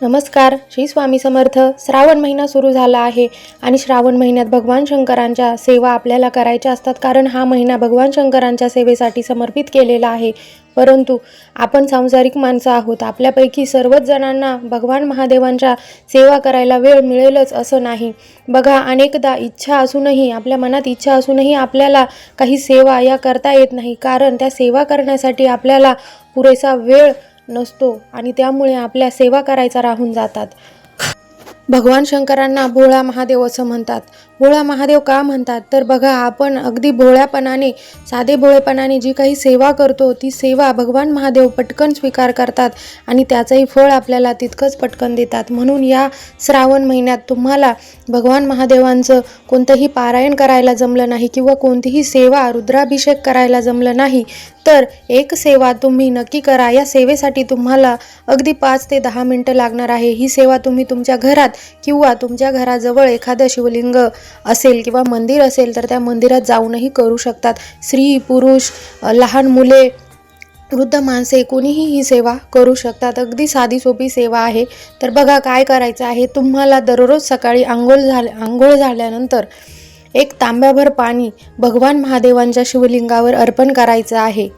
नमस्कार श्री स्वामी समर्थ. श्रावण महिना सुरू झाला आहे आणि श्रावण महिन्यात भगवान शंकरांच्या सेवा आपल्याला करायच्या असतात कारण हा महिना भगवान शंकरांच्या सेवेसाठी समर्पित केलेला आहे. परंतु आपण सांसारिक माणसं आहोत. आपल्यापैकी सर्वच जणांना भगवान महादेवांच्या सेवा करायला वेळ मिळेलच असं नाही. बघा अनेकदा इच्छा असूनही आपल्या मनात इच्छा असूनही आपल्याला काही सेवा या करता येत नाही. कारण त्या सेवा करण्यासाठी आपल्याला पुरेसा वेळ नसतो आणि त्यामुळे आपल्या सेवा करायचा राहून जातात. भगवान शंकरांना भोळा महादेव असं म्हणतात. भोळा महादेव का म्हणतात? तर बघा आपण अगदी भोळ्यापणाने साधे भोळेपणाने जी काही सेवा करतो ती सेवा भगवान महादेव पटकन स्वीकार करतात आणि त्याचंही फळ आपल्याला तितकंच पटकन देतात. म्हणून या श्रावण महिन्यात तुम्हाला भगवान महादेवांचं कोणतंही पारायण करायला जमलं नाही किंवा कोणतीही सेवा रुद्राभिषेक करायला जमलं नाही तर एक सेवा तुम्ही नक्की करा. या सेवेसाठी तुम्हाला अगदी पाच ते दहा मिनटं लागणार आहे. ही सेवा तुम्ही तुमच्या घरात किंवा तुमच्या घराजवळ एखादं शिवलिंग असेल किंवा मंदिर असेल तर त्या मंदिरात जाऊनही करू शकतात. स्त्री पुरुष लहान मुले वृद्ध माणसे कोणीही ही सेवा करू शकतात. अगदी साधी सोपी सेवा आहे. तर बघा काय करायचं आहे. तुम्हाला दररोज सकाळी आंघोळ झाल्या आंघोळ झाल्यानंतर एक तांब्याभर पाणी भगवान महादेवांच्या शिवलिंगावर अर्पण करायचं आहे.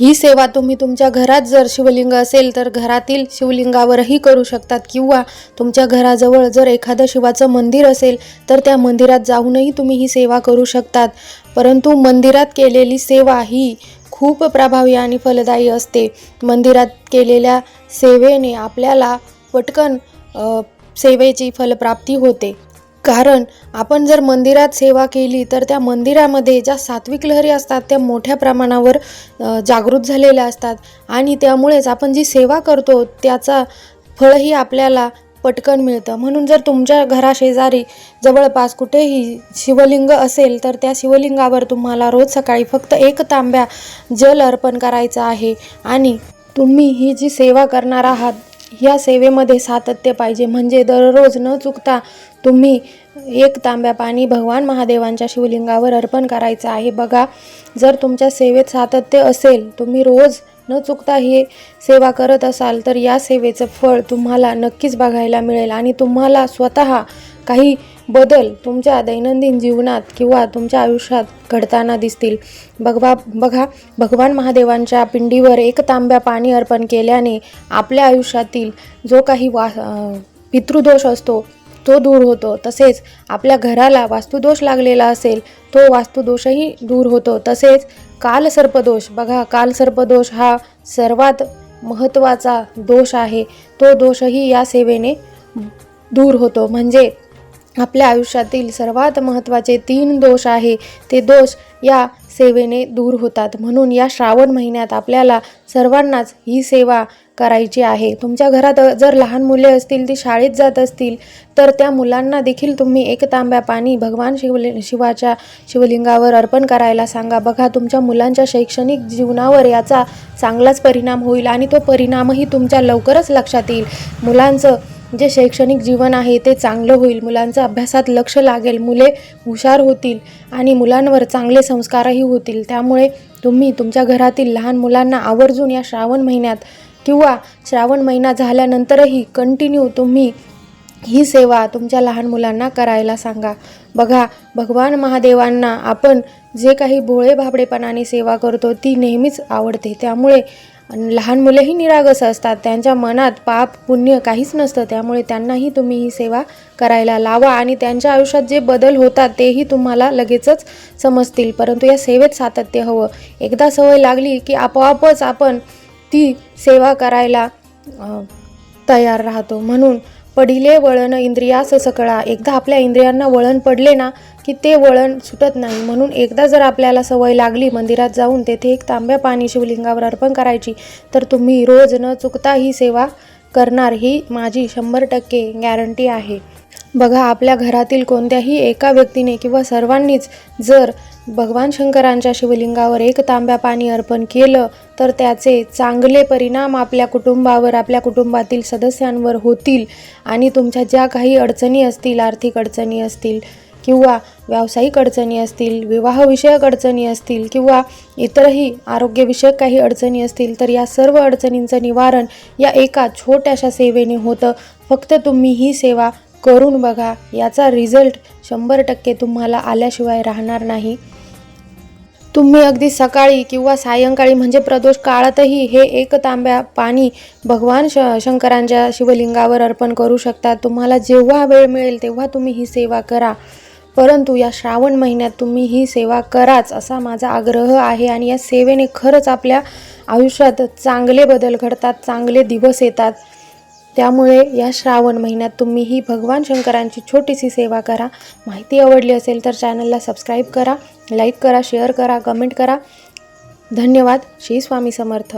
ही सेवा तुम्ही तुमच्या घरात जर शिवलिंग असेल तर घरातील शिवलिंगावरही करू शकतात. किंवा तुमच्या घराजवळ जर एखादं शिवाचं मंदिर असेल तर त्या मंदिरात जाऊनही तुम्ही ही सेवा करू शकतात. परंतु मंदिरात केलेली सेवा ही खूप प्रभावी आणि फलदायी असते. मंदिरात केलेल्या सेवेने आपल्याला पटकन सेवेची फलप्राप्ती होते. कारण आपण जर मंदिरात सेवा केली तर त्या मंदिरामध्ये ज्या सात्विक लहरी असतात त्या मोठ्या प्रमाणावर जागृत झालेल्या असतात. आणि त्यामुळेच आपण जी सेवा करतो त्याचा फळही आपल्याला पटकन मिळतं. म्हणून जर तुमच्या घराशेजारी जवळपास कुठेही शिवलिंग असेल तर त्या शिवलिंगावर तुम्हाला रोज सकाळी फक्त एक तांब्या जल अर्पण करायचं आहे. आणि तुम्ही ही जी सेवा करणार आहात या सेवेमध्ये सातत्य पाहिजे. म्हणजे दररोज न चुकता तुम्ही एक तांब्या पाणी भगवान महादेवांच्या शिवलिंगावर अर्पण करायचं आहे. बघा जर तुमच्या सेवेत सातत्य असेल तुम्ही रोज न चुकता ही सेवा करत असाल तर या सेवेचं फळ तुम्हाला नक्कीच बघायला मिळेल आणि तुम्हाला स्वतः काही बदल तुमच्या दैनंदिन जीवनात किंवा तुमच्या आयुष्यात घडताना दिसतील. बघवा बघा भगवान महादेवांच्या पिंडीवर एक तांब्या पाणी अर्पण केल्याने आपल्या आयुष्यातील जो काही वा पितृदोष असतो तो दूर होतो. तसेच आपल्या घराला वास्तुदोष लागलेला असेल तो वास्तुदोषही दूर होतो. तसेच कालसर्पदोष बघा कालसर्पदोष हा सर्वात महत्त्वाचा दोष आहे. तो दोषही या सेवेने दूर होतो. म्हणजे आपल्या आयुष्यातील सर्वात महत्त्वाचे तीन दोष आहे. ते दोष या सेवेने दूर होतात. म्हणून या श्रावण महिन्यात आपल्याला सर्वांनाच ही सेवा करायची आहे. तुमच्या घरात जर लहान मुले असतील ती शाळेत जात असतील तर त्या मुलांना देखील तुम्ही एक तांब्या पाणी भगवान शिवलि शिवाच्या शिवलिंगावर अर्पण करायला सांगा. बघा तुमच्या मुलांच्या शैक्षणिक जीवनावर याचा चांगलाच परिणाम होईल आणि तो परिणामही तुमच्या लवकरच लक्षात येईल. मुलांचं जे शैक्षणिक जीवन आहे ते चांगलं होईल मुलांचं अभ्यासात लक्ष लागेल मुले हुशार होतील आणि मुलांवर चांगले संस्कारही होतील. त्यामुळे तुम्ही तुमच्या घरातील लहान मुलांना आवर्जून या श्रावण महिन्यात किंवा श्रावण महिना झाल्यानंतरही कंटिन्यू तुम्ही ही सेवा तुमच्या लहान मुलांना करायला सांगा. बघा भगवान महादेवांना आपण जे काही भोळे भाबडेपणाने सेवा करतो ती नेहमीच आवडते. त्यामुळे लहान मुलेही निरागस असतात. त्यांच्या मनात पाप पुण्य काहीच नसतं. त्यामुळे त्यांनाही तुम्ही ही सेवा करायला लावा आणि त्यांच्या आयुष्यात जे बदल होतात तेही तुम्हाला लगेचच समजतील. परंतु या सेवेत सातत्य हवं. एकदा सवय लागली की आपोआपच आपण ती सेवा करायला तयार राहतो. म्हणून पडिले वळण इंद्रियास सकळा. एकदा आपल्या इंद्रियांना वळण पडले ना की ते वळण सुटत नाही. म्हणून एकदा जर आपल्याला सवय लागली मंदिरात जाऊन तेथे एक तांब्या पाणी शिवलिंगावर अर्पण करायची तर तुम्ही रोज न चुकता ही सेवा करणार. ही माझी शंभर टक्के गॅरंटी आहे. बघा आपल्या घरातील कोणत्याही एका व्यक्तीने किंवा सर्वांनीच जर भगवान शंकरांच्या शिवलिंगावर एक तांब्या पाणी अर्पण केलं तर त्याचे चांगले परिणाम आपल्या कुटुंबावर आपल्या कुटुंबातील सदस्यांवर होतील आणि तुमच्या ज्या काही अडचणी असतील आर्थिक अडचणी असतील किंवा व्यावसायिक अडचणी असतील विवाहविषयक अडचणी असतील किंवा इतरही आरोग्यविषयक काही अडचणी असतील तर या सर्व अडचणींचं निवारण या एका छोट्याशा सेवेने होतं. फक्त तुम्ही ही सेवा करून बघा. याचा रिझल्ट शंभर टक्के तुम्हाला आल्याशिवाय राहणार नाही. तुम्ही अगदी सकाळी किंवा सायंकाळी म्हणजे प्रदोष काळातही हे एक तांब्या पाणी भगवान श शंकरांच्या शिवलिंगावर अर्पण करू शकता. तुम्हाला जेव्हा वेळ मिळेल तेव्हा तुम्ही ही सेवा करा. परंतु या श्रावण महिन्यात तुम्ही ही सेवा कराच असा माझा आग्रह आहे आणि या सेवेने खरंच आपल्या आयुष्यात चांगले बदल घडतात चांगले दिवस येतात. त्यामुळे या श्रावण महिन्यात तुम्ही ही भगवान शंकरांची छोटीशी सेवा करा. माहिती आवडली असेल तर चॅनलला सबस्क्राईब करा लाईक करा शेअर करा कमेंट करा. धन्यवाद. श्री स्वामी समर्थ.